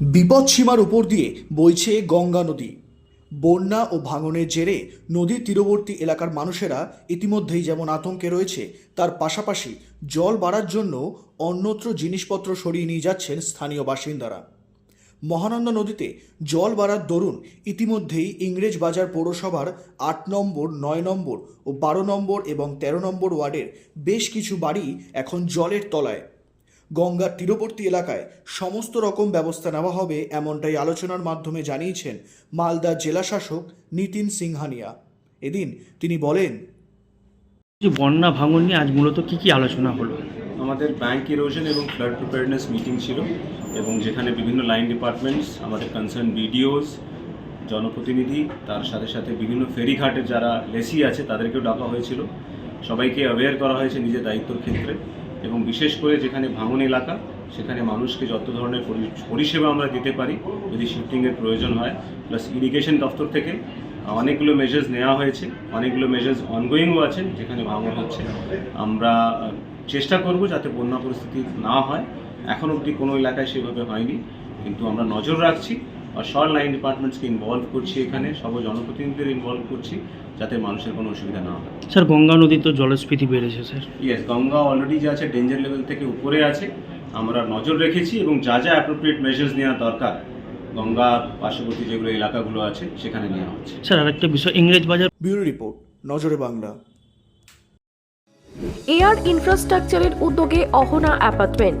বিপদসীমার উপর দিয়ে বইছে গঙ্গা নদী। বন্যা ও ভাঙনের জেরে নদীর তীরবর্তী এলাকার মানুষেরা ইতিমধ্যেই যেমন আতঙ্কে রয়েছে, তার পাশাপাশি জল বাড়ার জন্য অন্যত্র জিনিসপত্র সরিয়ে নিয়ে যাচ্ছেন স্থানীয় বাসিন্দারা। মহানন্দা নদীতে জল বাড়ার দরুন ইতিমধ্যেই ইংরেজ বাজার পৌরসভার আট নম্বর, নয় নম্বর ও বারো নম্বর এবং তেরো নম্বর ওয়ার্ডের বেশ কিছু বাড়ি এখন জলের তলায়। গঙ্গার তীরবর্তী এলাকায় সমস্ত রকম ব্যবস্থা নেওয়া হবে এমনটাই আলোচনার মাধ্যমে জানিয়েছেন মালদা জেলাশাসক নিতিন সিংহানিয়া। এদিন তিনি বলেন যে বন্যা ভাঙন নিয়ে আজ মূলত কি কি আলোচনা হলো? আমাদের ব্যাংক ইরোশন এবং ফ্লাড প্রিপেয়ারনেস মিটিং ছিল এবং যেখানে বিভিন্ন লাইন ডিপার্টমেন্টস আমাদের কনসার্ন বিডিওস জনপ্রতিনিধি তার সাথে সাথে বিভিন্ন ফেরিঘাটের যারা লেসি আছে তাদেরকেও ডাকা হয়েছিল। সবাইকে অ্যাওয়্যার করা হয়েছে নিজের দায়িত্বর ক্ষেত্রে। এবং বিশেষ করে যেখানে ভাঙন এলাকা, সেখানে মানুষকে যত ধরনের পরি- পরিষেবা আমরা দিতে পারি, যদি শিফটিংয়ের প্রয়োজন হয় প্লাস ইরিগেশন দপ্তর থেকে অনেকগুলো মেজার্স নেওয়া হয়েছে, অনেকগুলো মেজার্স অনগোয়িংও আছে, যেখানে ভাঙন হচ্ছে। আমরা চেষ্টা করব যাতে বন্যা পরিস্থিতি না হয়। এখন অবধি কোনো এলাকায় সেভাবে হয়নি, কিন্তু আমরা নজর রাখছি। আর সব লাইন ডিপার্টমেন্টসকে ইনভলভ করছি এখানে সব জনপ্রতিনিধিদের ইনভলভ করছি যাতে মানুষের কোনো অসুবিধা না হয়। স্যার গঙ্গা নদীর তো জলস্ফীতি বেড়েছে স্যার। ইয়েস গঙ্গা অলরেডি যে আছে ডেঞ্জার লেভেল থেকে উপরে আছে। আমরা নজর রেখেছি এবং যা যা অ্যাপ্রোপ্রিয়েট মেজার্স নেওয়া দরকার গঙ্গা পার্শ্ববর্তী যেগুলো এলাকাগুলো আছে সেখানে নেওয়া হচ্ছে। স্যার আরেকটা বিষয় ইংরেজ বাজার ব্যুরো রিপোর্ট নজরে বাংলা। এয়ার ইনফ্রাস্ট্রাকচারের উদ্যোগে অহনা অ্যাপার্টমেন্ট।